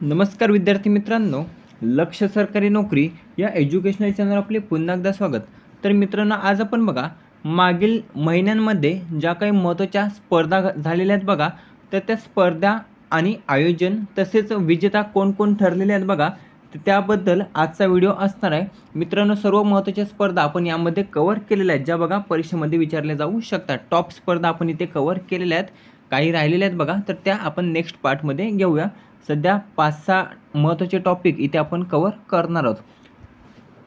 नमस्कार विद्यार्थी मित्रांनो लक्ष सरकारी नोकरी या एज्युकेशनल चॅनल आपले पुन्हा एकदा स्वागत. तर मित्रांनो आज आपण बघा मागील महिन्यांमध्ये ज्या काही महत्त्वाच्या स्पर्धा घ- झालेल्या आहेत बघा तर त्या स्पर्धा आणि आयोजन तसेच विजेता कोण कोण ठरलेले आहेत बघा तर त्याबद्दल आजचा व्हिडिओ असणार आहे. मित्रांनो सर्व महत्त्वाच्या स्पर्धा आपण यामध्ये कवर केलेल्या आहेत ज्या बघा परीक्षेमध्ये विचारल्या जाऊ शकतात. टॉप स्पर्धा आपण इथे कवर केलेल्या आहेत काही राहिलेल्या आहेत बघा तर त्या आपण नेक्स्ट पार्टमध्ये घेऊया. सध्या पाच सहा महत्त्वाचे टॉपिक इथे आपण कवर करणार आहोत.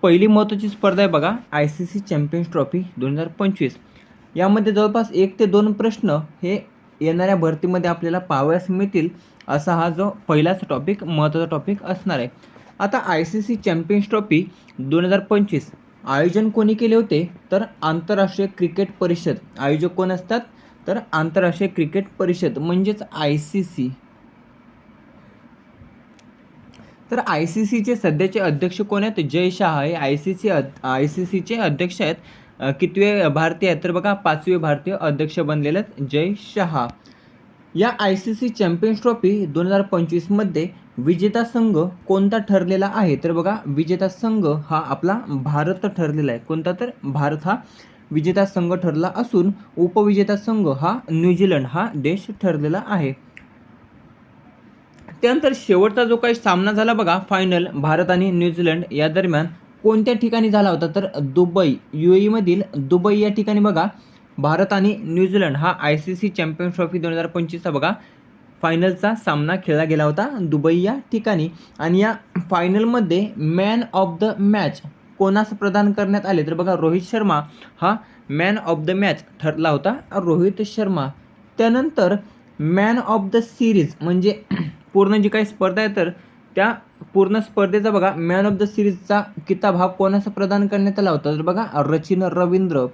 पहिली महत्त्वाची स्पर्धा आहे बघा I C C champions trophy दोन हजार पंचवीस. यामध्ये जवळपास एक ते दोन प्रश्न हे येणाऱ्या भरतीमध्ये आपल्याला पाहावयास मिळतील असा हा जो पहिलाच टॉपिक महत्त्वाचा टॉपिक असणार आहे. आता I C C champions trophy दोन हजार पंचवीस आयोजन कोणी केले होते? तर आंतरराष्ट्रीय क्रिकेट परिषद. आयोजक कोण असतात? तर आंतरराष्ट्रीय क्रिकेट परिषद म्हणजेच आय सी सी तर आय सी सीचे सध्याचे अध्यक्ष कोण आहेत? जय शहा हे I C C I C सीचे अध्यक्ष आहेत. कितवे भारतीय आहेत? तर बघा पाचवे भारतीय अध्यक्ष बनलेले आहेत जय शहा. या I C C champions trophy दोन हजार पंचवीसमध्ये विजेता संघ कोणता ठरलेला आहे? तर बघा विजेता संघ हा आपला भारत ठरलेला आहे. कोणता तर? भारत हा विजेता संघ ठरला असून उपविजेता संघ हा न्यूझीलंड हा देश ठरलेला आहे. त्यानंतर शेवटचा जो काही सामना झाला बघा फायनल भारत आणि न्यूझीलंड या दरम्यान कोणत्या ठिकाणी झाला होता? तर दुबई यू मधील दुबई या ठिकाणी बघा भारत आणि न्यूझीलंड हा I C C champions trophy दोन हजार पंचवीसचा बघा फायनलचा सामना खेळला गेला होता दुबई या ठिकाणी. आणि या फायनलमध्ये मॅन ऑफ द मॅच कोणास प्रदान करण्यात आले? तर बघा रोहित शर्मा हा मॅन ऑफ द मॅच ठरला होता रोहित शर्मा. त्यानंतर मॅन ऑफ द सिरीज म्हणजे पूर्ण जी काही स्पर्धा आहे तर त्या पूर्ण स्पर्धेचा बघा मॅन ऑफ द सिरीजचा किताब हा कोणाचा प्रदान करण्यात आला होता? तर बघा रचिन रवींद्र.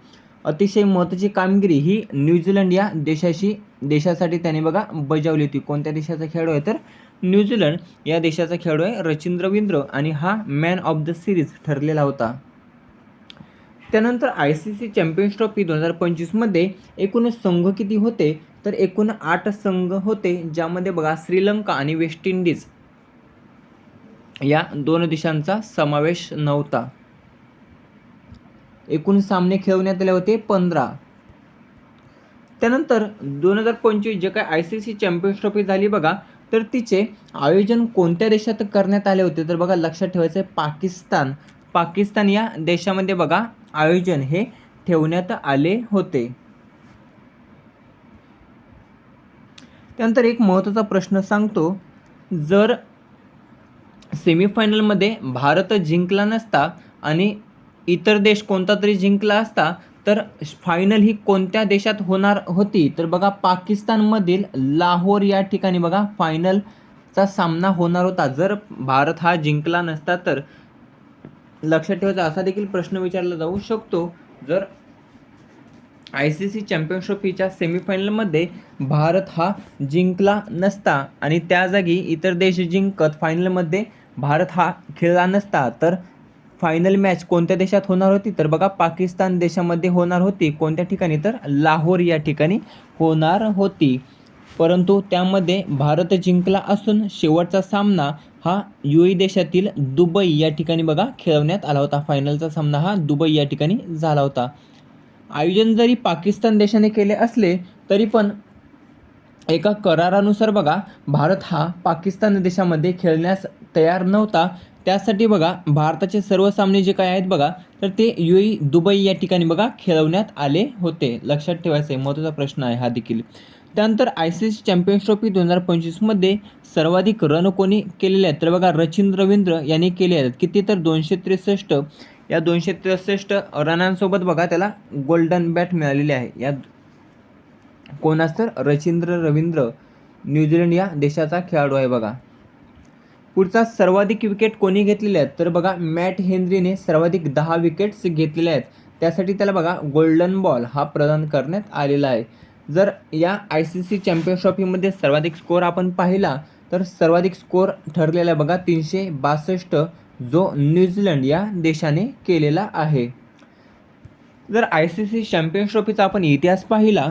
अतिशय महत्त्वाची कामगिरी ही न्यूझीलंड या देशाशी देशासाठी त्याने बघा बजावली होती. कोणत्या देशाचा खेळाडू आहे? तर न्यूझीलंड या देशाचा खेळाडू आहे रचिन रवींद्र आणि हा मॅन ऑफ द सिरीज ठरलेला होता. त्यानंतर I C C champions trophy दोन हजार पंचवीसमध्ये एकूण संघ किती होते? तर एकूण आठ संघ होते ज्यामध्ये बघा श्रीलंका आणि वेस्ट इंडिज या दोन देशांचा समावेश नव्हता. एकूण सामने खेळवण्यात आले होते पंधरा. त्यानंतर दोन हजार पंचवीस जे काय I C C champions trophy झाली बघा तर तिचे आयोजन कोणत्या देशात करण्यात आले होते? तर बघा लक्षात ठेवायचं आहे पाकिस्तान. पाकिस्तान या देशामध्ये बघा आयोजन हे ठेवण्यात आले होते. त्यानंतर एक महत्त्वाचा प्रश्न सांगतो. जर सेमीफायनलमध्ये भारत जिंकला नसता आणि इतर देश कोणता तरी जिंकला असता तर फायनल ही कोणत्या देशात होणार होती? तर बघा पाकिस्तानमधील लाहोर या ठिकाणी बघा फायनलचा सामना होणार होता. जर भारत हा जिंकला नसता तर लक्षात ठेवायचा असा देखील प्रश्न विचारला जाऊ शकतो. जर आय सी सी चॅम्पियन्स ट्रॉफीच्या सेमीफायनलमध्ये भारत हा जिंकला नसता आणि त्या जागी इतर देश जिंकत फायनलमध्ये भारत हा खेळला नसता तर फायनल मॅच कोणत्या देशात होणार होती? तर बघा पाकिस्तान देशामध्ये होणार होती. कोणत्या ठिकाणी? तर लाहोर या ठिकाणी होणार होती. परंतु त्यामध्ये भारत जिंकला असून शेवटचा सामना हा यू ए देशातील दुबई या ठिकाणी बघा खेळवण्यात आला होता. फायनलचा सामना हा दुबई या ठिकाणी झाला होता. आयोजन जरी पाकिस्तान देशाने केले असले तरी पण एका करारानुसार बघा भारत हा पाकिस्तान देशामध्ये खेळण्यास तयार नव्हता. त्यासाठी बघा भारताचे सर्व सामने जे काय आहेत बघा तर ते यू दुबई या ठिकाणी बघा खेळवण्यात आले होते. लक्षात ठेवायचं आहे महत्त्वाचा प्रश्न आहे हा देखील. त्यानंतर I C C champions trophy दोन हजार पंचवीसमध्ये सर्वाधिक रन कोणी केलेले आहेत? तर बघा रचिन रवींद्र यांनी केले आहेत. किती तर? दोनशे त्रेसष्ट. या दोनशे त्रेसष्ट रनांसोबत बघा त्याला गोल्डन बॅट मिळालेली आहे. या कोणास तर रचिंद्र रवींद्र न्यूझीलंड या देशाचा खेळाडू आहे बघा. पुढचा सर्वाधिक विकेट कोणी घेतलेले आहेत? तर बघा मॅट हेनरीने सर्वाधिक दहा विकेट्स घेतलेले आहेत. त्यासाठी त्याला बघा गोल्डन बॉल हा प्रदान करण्यात आलेला आहे. जर या आय सी सी चॅम्पियन्स ट्रॉफीमध्ये सर्वाधिक स्कोअर आपण पाहिला तर सर्वाधिक स्कोअर ठरलेला आहे बघा तीनशे बासष्ट जो न्यूझीलंड या देशाने केलेला आहे. जर आय सी सी चॅम्पियन्स ट्रॉफीचा आपण इतिहास पाहिला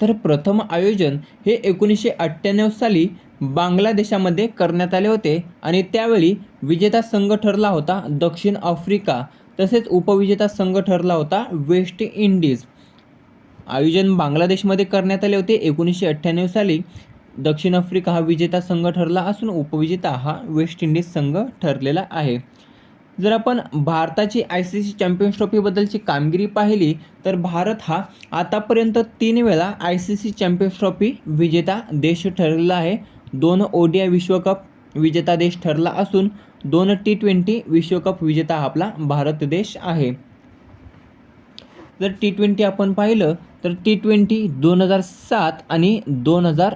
तर प्रथम आयोजन हे एकोणीसशे अठ्ठ्याण्णव साली बांगलादेशामध्ये करण्यात आले होते आणि त्यावेळी विजेता संघ ठरला होता दक्षिण आफ्रिका तसेच उपविजेता संघ ठरला होता वेस्ट इंडिज. आयोजन बांगलादेशमध्ये करण्यात आले होते. एकोणीसशे अठ्ठ्याण्णव साली दक्षिण आफ्रिका हा विजेता संघ ठरला असून उपविजेता हा वेस्ट इंडिज संघ ठरलेला आहे. जर आपण भारताची आय सी सी चॅम्पियन्स ट्रॉफीबद्दलची कामगिरी पाहिली तर भारत हा आतापर्यंत तीन वेळा I C C champions trophy विजेता देश ठरलेला आहे. दोन ओडिया विश्वकप विजेता देश ठरला असून दोन टी ट्वेंटी विश्वकप विजेता आपला भारत देश आहे. जर टी ट्वेंटी आपण पाहिलं तर टी ट्वेंटी दोन हजार सात आणि दोन हजार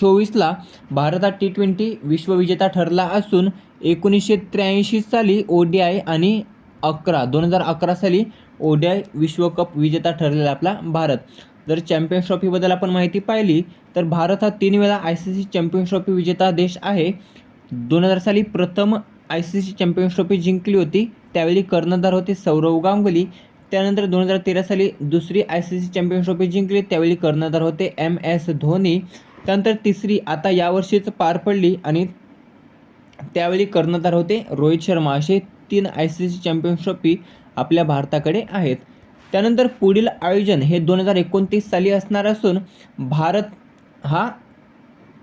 चोवीसला भारत हा टी ट्वेंटी विश्वविजेता ठरला असून एकोणीसशे त्र्याऐंशी साली ओ डी आय आणि अकरा दोन हजार अकरा साली ओ डी आय विश्वकप विजेता ठरलेला आपला भारत. जर चॅम्पियन्स ट्रॉफीबद्दल आपण माहिती पाहिली तर भारत हा तीन वेळा I C C champions trophy विजेता देश आहे. दोन हजार साली प्रथम I C C champions trophy जिंकली होती. त्यावेळी कर्णधार होते सौरव गांगुली. त्यानंतर दोन हजार तेरा साली दुसरी I C C champions trophy जिंकली. त्यावेळी कर्णधार होते एम एस धोनी. त्यानंतर तिसरी आता यावर्षीच पार पडली आणि त्यावेळी कर्णधार होते रोहित शर्मा. असे तीन I C C champions trophy आपल्या भारताकडे आहेत. त्यानंतर पुढील आयोजन हे दोन हजार एकोणतीस साली असणार असून भारत हा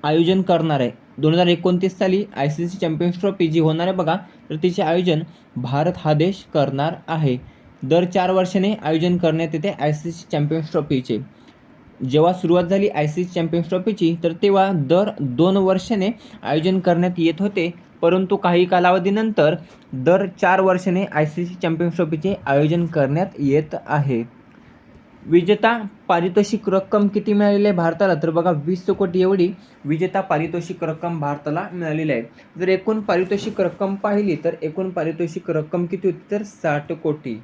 आयोजन करणार आहे. दोन हजार एकोणतीस साली I C C champions trophy जी होणार आहे बघा तर तिचे आयोजन भारत हा देश करणार आहे. दर चार वर्षाने आयोजन करण्यात येते आय सी सी चॅम्पियन्स ट्रॉफीचे जेव्हा सुरुवात झाली आय सी सी चॅम्पियन्स ट्रॉफीची तर तेव्हा दर दोन वर्षाने आयोजन करण्यात येत होते. परंतु काही कालावधीनंतर दर चार वर्षाने आय सी सी चॅम्पियन्स ट्रॉफीचे आयोजन करण्यात येत आहे. विजेता पारितोषिक रक्कम किती मिळालेली आहे भारताला? तर बघा वीस कोटी एवढी विजेता पारितोषिक रक्कम भारताला मिळालेली आहे. जर एकूण पारितोषिक रक्कम पाहिली तर एकूण पारितोषिक रक्कम किती होती? तर साठ कोटी.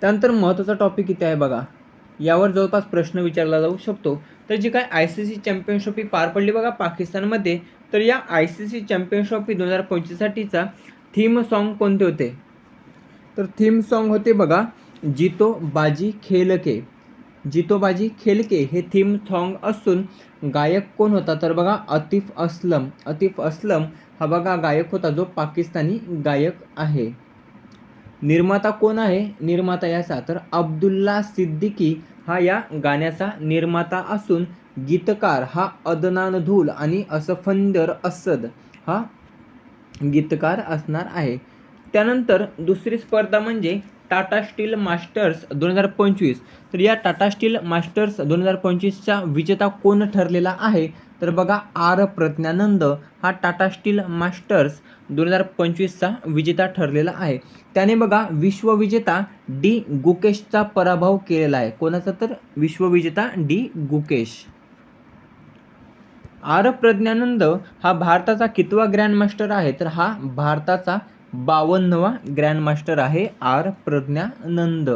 त्यानंतर महत्त्वाचा टॉपिक किती आहे बघा. यावर जवळपास प्रश्न विचारला जाऊ शकतो. तर जी काय आय सी सी चॅम्पियनशॉपी पार पडली बघा पाकिस्तानमध्ये तर या आय सी सी चॅम्पियन्स दोन हजार पंचवीससाठीचा थीम सॉन्ग कोणते होते? तर थीम सॉन्ग होते बघा जितो बाजी खेलके. जितो बाजी खेलके हे थीम सॉन्ग असून गायक कोण होता? तर बघा अतिफ असलम. अतिफ असलम हा बघा गायक होता जो पाकिस्तानी गायक आहे. निर्माता कोण आहे? निर्माता याचा. तर अब्दुल्ला सिद्दीकी हा या गाण्याचा निर्माता असून गीतकार हा अदनान धूल आणि असफंदर असद हा गीतकार असणार आहे. त्यानंतर दुसरी स्पर्धा म्हणजे टाटा स्टील मास्टर्स दोन हजार पंचवीस. तर या टाटा स्टील मास्टर्स दोन हजार पंचवीसचा विजेता कोण ठरलेला आहे? तर बघा आर प्रज्ञानंद हा टाटा स्टील मास्टर्स दोन हजार पंचवीसचा विजेता ठरलेला आहे. त्याने बघा विश्वविजेता डी गुकेशचा पराभव केलेला आहे. कोणाचा तर? विश्वविजेता डी गुकेश. आर प्रज्ञानंद हा भारताचा कितवा ग्रँडमास्टर आहे? तर हा भारताचा बावन्नवा ग्रँडमास्टर आहे आर प्रज्ञानंद.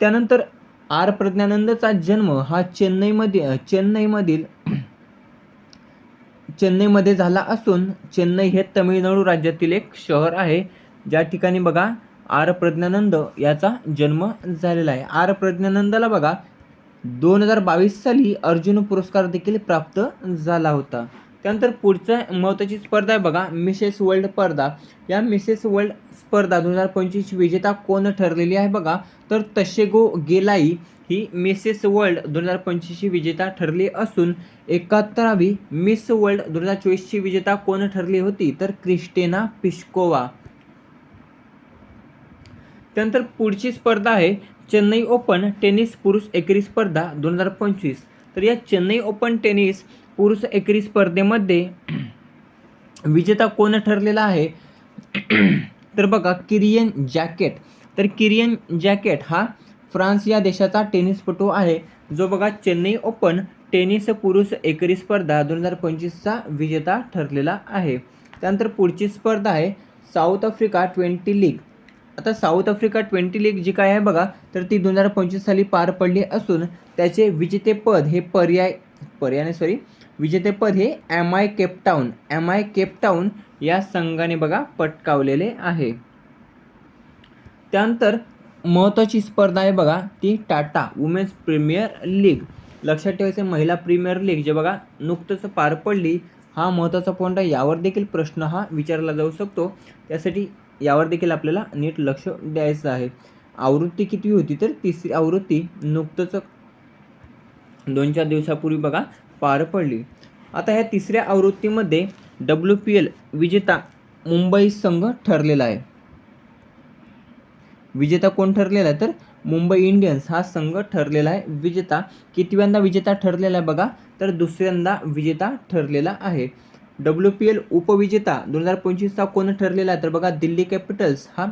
त्यानंतर आर प्रज्ञानंदचा जन्म हा चेन्नईमध्ये चेन्नईमधील चेन्नईमध्ये झाला असून चेन्नई हे तमिळनाडू राज्यातील एक शहर आहे. ज्या ठिकाणी बघा आर प्रज्ञानंद याचा जन्म झालेला आहे. आर प्रज्ञानंदाला बघा दोन हजार बावीस साली अर्जुन पुरस्कार देखील प्राप्त झाला होता. त्यानंतर पुढचं महत्त्वाची स्पर्धा आहे बघा मिसेस वर्ल्ड स्पर्धा. या मिसेस वर्ल्ड स्पर्धा दोन हजार पंचवीस विजेता कोण ठरलेली आहे बघा तर तशेगो गेलाई. ही मिसेस वर्ल्ड दोन हजार पंचवीसची विजेता ठरली असून एकाहत्तरावी मिस वर्ल्ड दोन हजार चोवीसची विजेता कोण ठरली होती? तर क्रिस्टेना पिस्कोवा त्यानंतर पुढची स्पर्धा आहे चेन्नई ओपन टेनिस पुरुष एकेरी स्पर्धा दोन हजार पंचवीस. तर या चेन्नई ओपन टेनिस पुरुष एकेरी स्पर्धेमध्ये विजेता कोण ठरलेला आहे? तर बघा किरियन जॅकेट. तर किरियन जॅकेट हा फ्रान्स या देशाचा टेनिसपटू आहे. जो बघा चेन्नई ओपन टेनिस पुरुष एकेरी स्पर्धा दोन हजार पंचवीसचा विजेता ठरलेला आहे. त्यानंतर पुढची स्पर्धा आहे साऊथ आफ्रिका ट्वेंटी लीग. आता साऊथ आफ्रिका ट्वेंटी लीग जी काय आहे बघा तर ती दोन हजार पंचवीस साली पार पडली असून त्याचे विजेतेपद हे पर्याय पर्याय सॉरी विजेतेपद हे M I Cape Town M I Cape Town या संघाने बघा पटकावलेले आहे. त्यानंतर महत्त्वाची स्पर्धा आहे बघा ती टाटा वुमेन्स प्रीमियर लीग. लक्षात ठेवायचं महिला प्रीमियर लीग जे बघा नुकतंच पार पडली हा महत्त्वाचा पॉईंट आहे यावर देखील प्रश्न हा विचारला जाऊ शकतो. त्यासाठी यावर देखील आपल्याला नीट लक्ष द्यायचं आहे. आवृत्ती किती होती तर तिसरी आवृत्ती नुकतंच दोन चार दिवसापूर्वी बघा पार पडली. आता ह्या तिसऱ्या आवृत्तीमध्ये डब्ल्यू पी एल विजेता मुंबई संघ ठरलेला आहे. विजेता कोण ठरलेला आहे? तर मुंबई इंडियन्स हा संघ ठरलेला आहे. विजेता कितव्यांदा विजेता ठरलेला आहे बघा? तर दुसऱ्यांदा विजेता ठरलेला आहे. डब्ल्यू पी एल उपविजेता दोन हजार पंचवीसचा कोण ठरलेला आहे? तर बघा दिल्ली कॅपिटल्स हा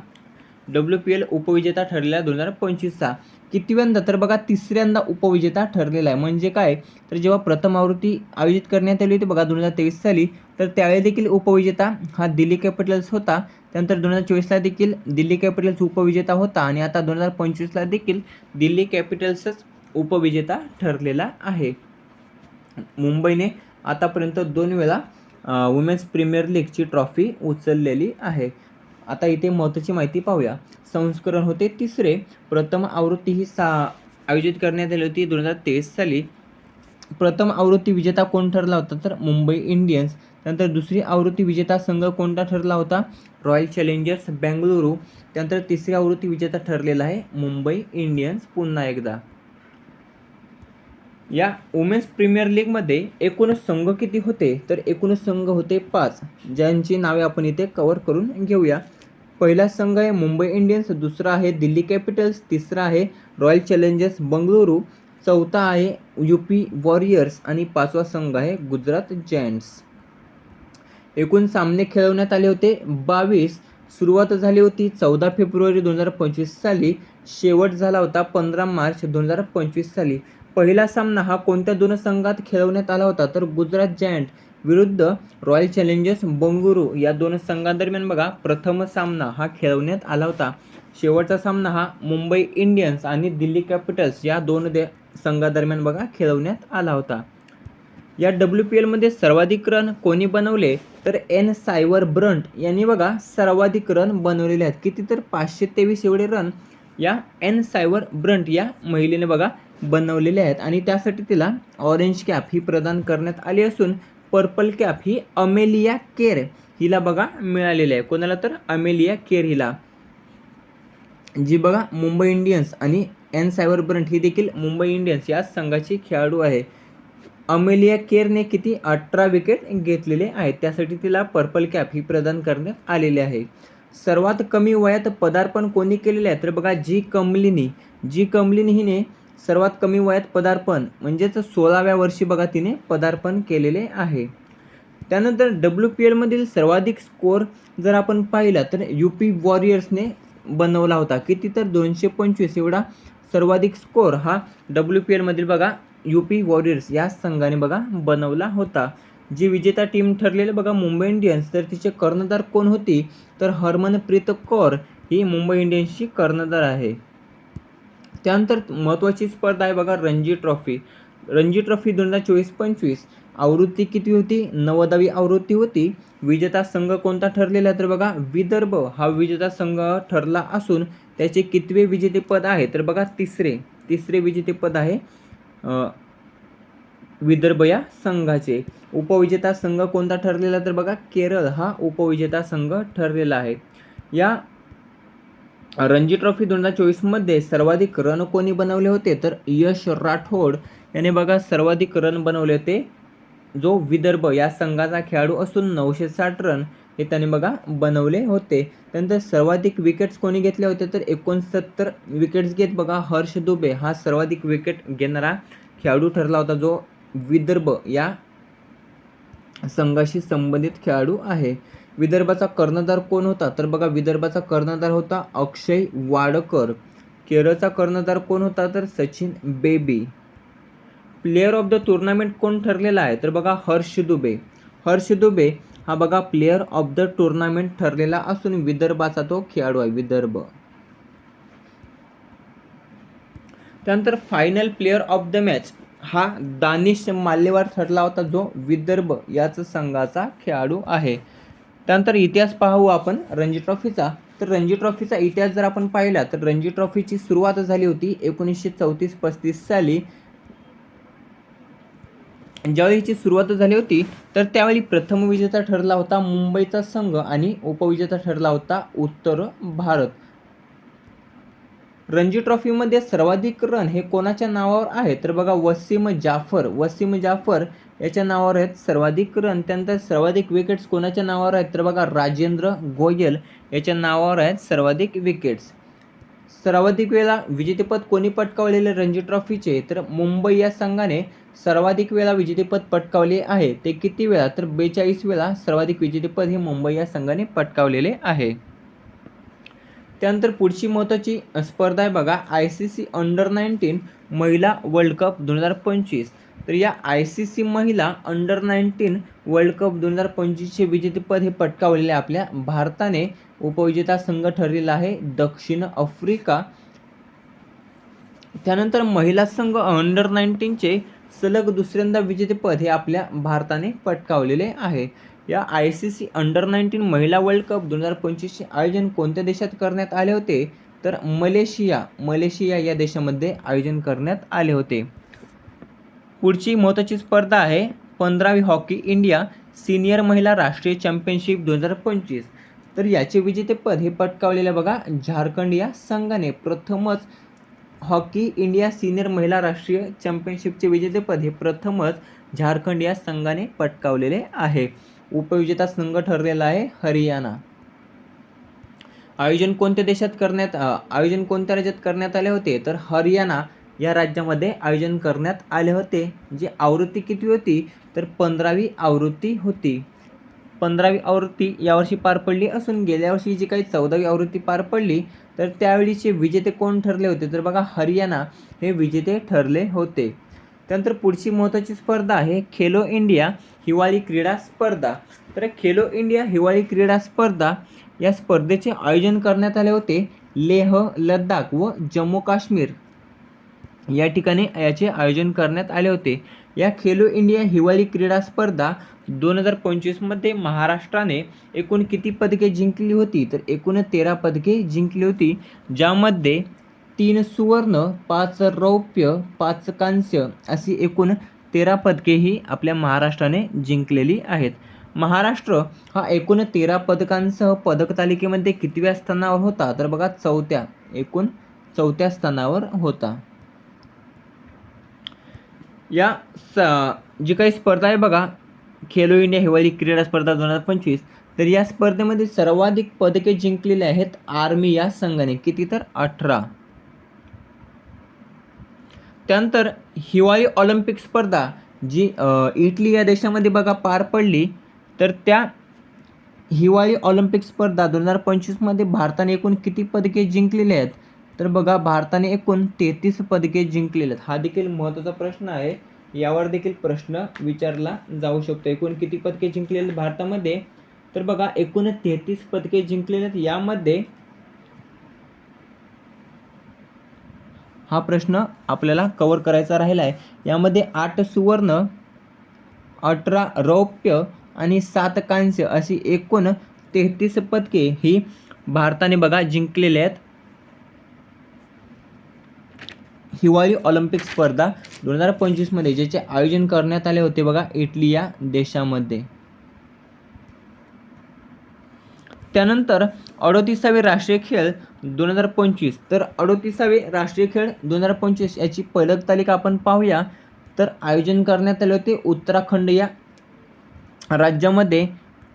डब्ल्यू पी एल उपविजेता ठरलेला आहे दोन हजार पंचवीसचा. कितव्यांदा? तर बघा तिसऱ्यांदा उपविजेता ठरलेला आहे. म्हणजे काय? तर जेव्हा प्रथम आवृत्ती आयोजित करण्यात आली होती बघा दोन हजार तेवीस साली तर त्यावेळी देखील उपविजेता हा दिल्ली कॅपिटल्स होता. त्यानंतर दोन हजार चोवीसला देखील दिल्ली कॅपिटल्स उपविजेता होता आणि आता दोन हजार पंचवीसला देखील दिल्ली कॅपिटल्सच उपविजेता ठरलेला आहे. मुंबईने आतापर्यंत दोन वेळा वुमेन्स प्रीमियर लीगची ट्रॉफी उचललेली आहे. आता इथे महत्त्वाची माहिती पाहूया. संस्करण होते तिसरे. प्रथम आवृत्ती ही सा आयोजित करण्यात आली होती दोन हजार तेवीस साली. प्रथम आवृत्ती विजेता कोण ठरला होता? तर मुंबई इंडियन्स. त्यानंतर दुसरी आवृत्ती विजेता संघ कोणता ठरला होता? रॉयल चॅलेंजर्स बेंगळुरू त्यानंतर तिसरी आवृत्ती विजेता ठरलेला आहे मुंबई इंडियन्स पुन्हा एकदा. या वुमेन्स प्रीमियर लीगमध्ये एकूण संघ किती होते? तर एकूण संघ होते पाच. ज्यांची नावे आपण इथे कवर करून घेऊया. पहिला संघ आहे मुंबई इंडियन्स दुसरा आहे दिल्ली कॅपिटल्स तिसरा आहे रॉयल चॅलेंजर्स बंगळुरू चौथा आहे यू पी वॉरियर्स आणि पाचवा संघ आहे गुजरात जायंट्स एकूण सामने खेळवण्यात आले होते. बावीस सुरुवात झाली होती. चौदा फेब्रुवारी दोन हजार पंचवीस साली. शेवट झाला होता पंधरा मार्च दोन हजार पंचवीस साली. पहिला सामना हा कोणत्या दोन संघात खेळवण्यात आला होता? तर गुजरात जायंट विरुद्ध रॉयल चॅलेंजर्स बंगळुरू या दोन संघांदरम्यान बघा प्रथम सामना हा खेळवण्यात आला होता. शेवटचा सामना हा मुंबई इंडियन्स आणि दिल्ली कॅपिटल्स या दोन दे संघादरम्यान बघा खेळवण्यात आला होता. या डब्ल्यू पी एलमध्ये सर्वाधिक रन कोणी बनवले? तर एन सायवर ब्रंट यांनी बघा सर्वाधिक रन बनवलेले आहेत. किती तर पाचशे तेवीस एवढे रन या एन सायवर ब्रंट या महिलेने बघा बनवलेले आहेत. आणि त्यासाठी तिला ऑरेंज कॅप ही प्रदान करण्यात आली असून पर्पल कॅप ही अमेलिया केर हिला बघा मिळालेली आहे. कोणाला तर? अमेलिया केर हिला. जी बघा मुंबई इंडियन्स आणि एन सायबर ब्रंट ही देखील मुंबई इंडियन्स या संघाची खेळाडू आहे. अमेलिया केरने किती अठरा विकेट घेतलेले आहेत? त्यासाठी तिला पर्पल कॅप ही प्रदान करण्यात आलेली आहे. सर्वात कमी वयात पदार्पण कोणी केलेले आहे? तर बघा जी कमलिनी. जी कमलिनी हिने सर्वात कमी वयात पदार्पण म्हणजेच सोळाव्या वर्षी बघा तिने पदार्पण केलेले आहे. त्यानंतर डब्ल्यू पी एलमधील सर्वाधिक स्कोअर जर आपण पाहिला तर यू पी वॉरियर्सने बनवला होता. किती तर दोनशे पंचवीस एवढा सर्वाधिक स्कोअर हा डब्ल्यू पी एलमधील बघा यू पी वॉरियर्स या संघाने बघा बनवला होता. जी विजेता टीम ठरलेली बघा मुंबई इंडियन्स तर तिचे कर्णधार कोण होती? तर हरमनप्रीत कौर ही मुंबई इंडियन्सची कर्णधार आहे. त्यानंतर महत्त्वाची स्पर्धा आहे बघा रणजी ट्रॉफी. रणजी ट्रॉफी दोन हजार चोवीस पंचवीस आवृत्ती किती होती? नवदावी आवृत्ती होती. विजेता संघ कोणता ठरलेला आहे? तर बघा विदर्भ. हा विजेता संघ ठरला असून त्याचे कितवे विजेतेपद आहे? तर बघा तिसरे. तिसरे विजेतेपद आहे विदर्भ या संघाचे. उपविजेता संघ कोणता ठरलेला तर बघा केरळ हा उपविजेता संघ ठरलेला आहे. या रणजी ट्रॉफी दोन हजार चोवीसमध्ये सर्वाधिक रन कोणी बनवले होते? तर यश राठोड. याने बघा सर्वाधिक रन बनवले होते जो विदर्भ या संघाचा खेळाडू असून नऊशे साठ रन हे त्याने बघा बनवले होते. त्यानंतर सर्वाधिक विकेट्स कोणी घेतले होते? तर एकोणसत्तर विकेट्स घेत बघा हर्ष दुबे हा सर्वाधिक विकेट घेणारा खेळाडू ठरला होता जो विदर्भ या संघाशी संबंधित खेळाडू आहे. विदर्भाचा कर्णधार कोण होता? तर बघा विदर्भाचा कर्णधार होता अक्षय वाडकर. केरळचा कर्णधार कोण होता? तर Sachin Baby. Player of the tournament कोण ठरलेला आहे? तर बघा हर्ष दुबे. हर्ष दुबे हा बघा प्लेअर ऑफ द टुर्नामेंट ठरलेला असून विदर्भाचा तो खेळाडू आहे विदर्भ. त्यानंतर final player of the match हा दानिश माल्यवार ठरला होता जो विदर्भ याच संघाचा खेळाडू आहे. त्यानंतर इतिहास पाहू आपण रणजी ट्रॉफीचा. तर रणजी ट्रॉफीचा इतिहास जर आपण पाहिला तर रणजी ट्रॉफीची सुरुवात झाली होती एकोणीसशे चौतीस पस्तीस साली. ज्यावेळी हिची सुरुवात झाली होती तर त्यावेळी प्रथम विजेता ठरला होता मुंबईचा संघ आणि उपविजेता ठरला होता उत्तर भारत. रणजी ट्रॉफीमध्ये सर्वाधिक रन हे कोणाच्या नावावर आहे तर बघा वसीम जाफर. वसीम जाफर याच्या नावावर आहेत. सर्वाधिक रन त्यानंतर सर्वाधिक विकेट्स कोणाच्या नावावर आहेत? तर बघा राजेंद्र गोयल याच्या नावावर आहेत सर्वाधिक विकेट्स. सर्वाधिक वेळा विजेतेपद कोणी पटकावलेले रणजी ट्रॉफीचे तर मुंबई या संघाने सर्वाधिक वेळा विजेतेपद पटकावले आहे. ते किती वेळा? तर बेचाळीस वेळा सर्वाधिक विजेतेपद हे मुंबई या संघाने पटकावलेले आहे. त्यानंतर पुढची महत्त्वाची स्पर्धा आहे बघा I C C under nineteen महिला वर्ल्ड कप दोन हजार पंचवीस. तर या आय सी सी महिला अंडर नाईन्टीन वर्ल्ड कप दोन हजार पंचवीसचे विजेतेपद हे पटकावलेले आपल्या भारताने उपविजेता संघ ठरलेला आहे दक्षिण आफ्रिका. त्यानंतर महिला संघ अंडर नाईन्टीनचे सलग दुसऱ्यांदा विजेतेपद हे आपल्या भारताने पटकावलेले आहे. या I C C under nineteen महिला वर्ल्ड कप दोन हजार पंचवीसचे आयोजन कोणत्या देशात करण्यात आले होते? तर मलेशिया मलेशिया या देशामध्ये आयोजन करण्यात आले होते. पुढची महत्त्वाची स्पर्धा आहे पंधरावी हॉकी इंडिया सिनियर महिला राष्ट्रीय चॅम्पियनशिप दोन हजार पंचवीस. तर याचे विजेतेपद हे पटकावलेले बघा झारखंड या संघाने. प्रथमच हॉकी इंडिया सिनियर महिला राष्ट्रीय चॅम्पियनशिपचे विजेतेपद हे प्रथमच झारखंड या संघाने पटकावलेले आहे. उपविजेता संघ ठरलेला आहे हरियाणा. आयोजन कोणत्या देशात करण्यात आयोजन कोणत्या राज्यात करण्यात आले होते? तर हरियाणा या राज्यामध्ये आयोजन करण्यात आले होते. जी आवृत्ती किती होती? तर पंधरावी आवृत्ती होती. पंधरावी आवृत्ती यावर्षी पार पडली असून गेल्या वर्षी जी काही चौदावी आवृत्ती पार पडली तर त्यावेळीचे विजेते कोण ठरले होते? तर बघा हरियाणा हे विजेते ठरले होते. त्यानंतर पुढची महत्त्वाची स्पर्धा आहे खेलो इंडिया हिवाळी क्रीडा स्पर्धा. तर खेलो इंडिया हिवाळी क्रीडा स्पर्धा या स्पर्धेचे आयोजन करण्यात आले होते. लेह लडाख व जम्मू काश्मीर या ठिकाणी याचे आयोजन करण्यात आले होते. या खेलो इंडिया हिवाळी क्रीडा स्पर्धा दोन हजार पंचवीसमध्ये महाराष्ट्राने एकूण किती पदके जिंकली होती? तर एकूण तेरा पदके जिंकली होती. ज्यामध्ये तीन सुवर्ण पाच रौप्य पाच कांस्य अशी एकूण तेरा पदके ही आपल्या महाराष्ट्राने जिंकलेली आहेत. महाराष्ट्र हा एकूण तेरा पदकांसह पदक तालिकेमध्ये कितव्या स्थानावर होता? तर बघा चौथ्या एकूण चौथ्या स्थानावर होता. या स जी काही स्पर्धा आहे बघा खेलो इंडिया हिवाळी क्रीडा स्पर्धा दोन हजार पंचवीस तर या स्पर्धेमध्ये सर्वाधिक पदके जिंकलेले आहेत आर्मी या संघाने. किती तर? अठरा. त्यानंतर हिवाळी ऑलिम्पिक स्पर्धा जी इटली या देशामध्ये बघा पार पडली तर त्या हिवाळी ऑलिम्पिक स्पर्धा दोन हजार पंचवीसमध्ये भारताने एकूण किती पदके जिंकलेली आहेत? तर बघा भारताने एकूण तेहतीस पदके जिंकलेले आहेत हा देखील महत्त्वाचा प्रश्न आहे. यावर देखील प्रश्न विचारला जाऊ शकतो. एकूण किती पदके जिंकलेले आहेत भारतामध्ये? तर बघा एकूण तेहतीस पदके जिंकलेले आहेत यामध्ये हा प्रश्न आपल्याला कवर करायचा राहिला आहे. यामध्ये आठ सुवर्ण अठरा रौप्य आणि सात कांस्य अशी एकूण तेहतीस पदके ही भारताने बघा जिंकलेले आहेत. हिवाळी ऑलिम्पिक स्पर्धा दोन हजार पंचवीसमध्ये ज्याचे आयोजन करण्यात आले होते बघा इटली या देशामध्ये. त्यानंतर अडोतीसावे राष्ट्रीय खेळ दोन हजार पंचवीस. तर अडोतीसावे राष्ट्रीय खेळ दोन हजार पंचवीस याची पहिलं तालिका आपण पाहूया. तर आयोजन करण्यात आले होते उत्तराखंड या राज्यामध्ये.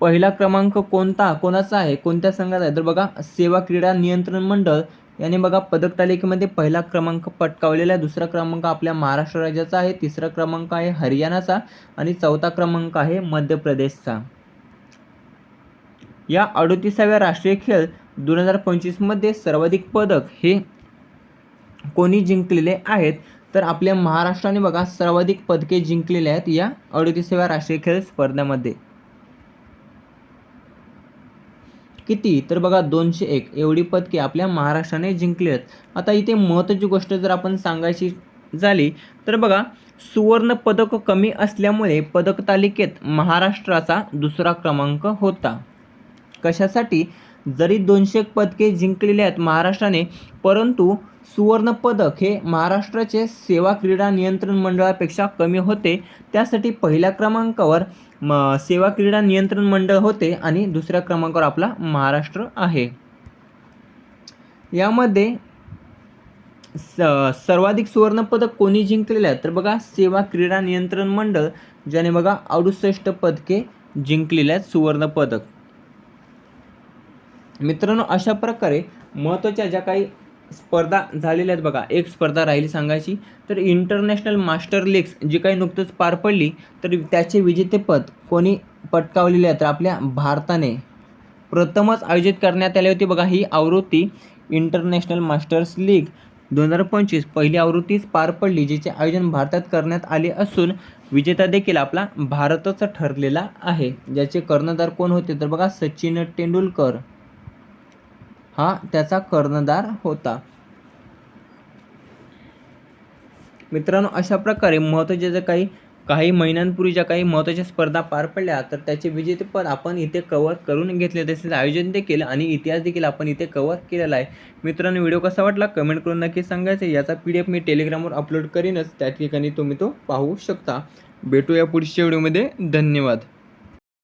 पहिला क्रमांक कोणता? कोणाचा आहे? कोणत्या संघाचा आहे? तर बघा सेवा क्रीडा नियंत्रण मंडळ याने बघा पदक तालिकेमध्ये पहिला क्रमांक पटकावलेला आहे. दुसरा क्रमांक आपल्या महाराष्ट्र राज्याचा आहे. तिसरा क्रमांक आहे हरियाणाचा आणि चौथा क्रमांक आहे मध्य प्रदेशचा या अडोतीसाव्या राष्ट्रीय खेळ दोन हजार पंचवीसमध्ये सर्वाधिक पदक हे कोणी जिंकलेले आहेत? तर आपल्या महाराष्ट्राने बघा सर्वाधिक पदके जिंकलेले आहेत या अडोतीसाव्या राष्ट्रीय खेळ स्पर्धेमध्ये. किती? तर बघा दोनशे एक. एवढी पदके आपल्या महाराष्ट्राने जिंकली आहेत. आता इथे महत्त्वाची गोष्ट जर आपण सांगायची झाली तर बघा सुवर्ण पदक कमी असल्यामुळे पदक तालिकेत महाराष्ट्राचा दुसरा क्रमांक होता. कशासाठी? जरी दोनशे पदके जिंकलेले आहेत महाराष्ट्राने परंतु सुवर्णपदक हे महाराष्ट्राचे सेवा क्रीडा नियंत्रण मंडळापेक्षा कमी होते. त्यासाठी पहिल्या क्रमांकावर म सेवा क्रीडा नियंत्रण मंडळ होते आणि दुसऱ्या क्रमांकावर आपला महाराष्ट्र आहे. यामध्ये स सर्वाधिक सुवर्णपदक कोणी जिंकलेले आहेत? तर बघा सेवा क्रीडा नियंत्रण मंडळ ज्याने बघा अडुसष्ट पदके जिंकलेले आहेत सुवर्णपदक. मित्रांनो अशा प्रकारे महत्त्वाच्या ज्या काही स्पर्धा झालेल्या आहेत बघा. एक स्पर्धा राहिली सांगायची. तर इंटरनॅशनल मास्टर लीग्स जी काही नुकतंच पार पडली तर त्याचे विजेतेपद कोणी पटकावलेले आहे? तर आपल्या भारताने प्रथमच आयोजित करण्यात आली होती बघा ही आवृत्ती इंटरनॅशनल मास्टर्स लीग दोन हजार पंचवीस पहिली आवृत्तीच पार पडली जिचे आयोजन भारतात करण्यात आले असून विजेता देखील आपला भारतच ठरलेला आहे. ज्याचे कर्णधार कोण होते? तर बघा सचिन तेंडुलकर. हा त्याचा कर्णधार होता. मित्रांनो अशा प्रकारे महत्त्वाच्या ज्या काही काही महिन्यांपूर्वी ज्या काही महत्त्वाच्या स्पर्धा पार पडल्या तर त्याचे विजेतेपद आपण इथे कवर करून घेतले. तसेच आयोजन देखील आणि इतिहास देखील आपण इथे कवर केलेला आहे. मित्रांनो व्हिडिओ कसा वाटला? कमेंट करून नक्की सांगायचं. याचा पी डी एफ मी टेलिग्रामवर अपलोड करीनच. त्या ठिकाणी तुम्ही तो पाहू शकता. भेटूया पुढच्या व्हिडिओमध्ये धन्यवाद.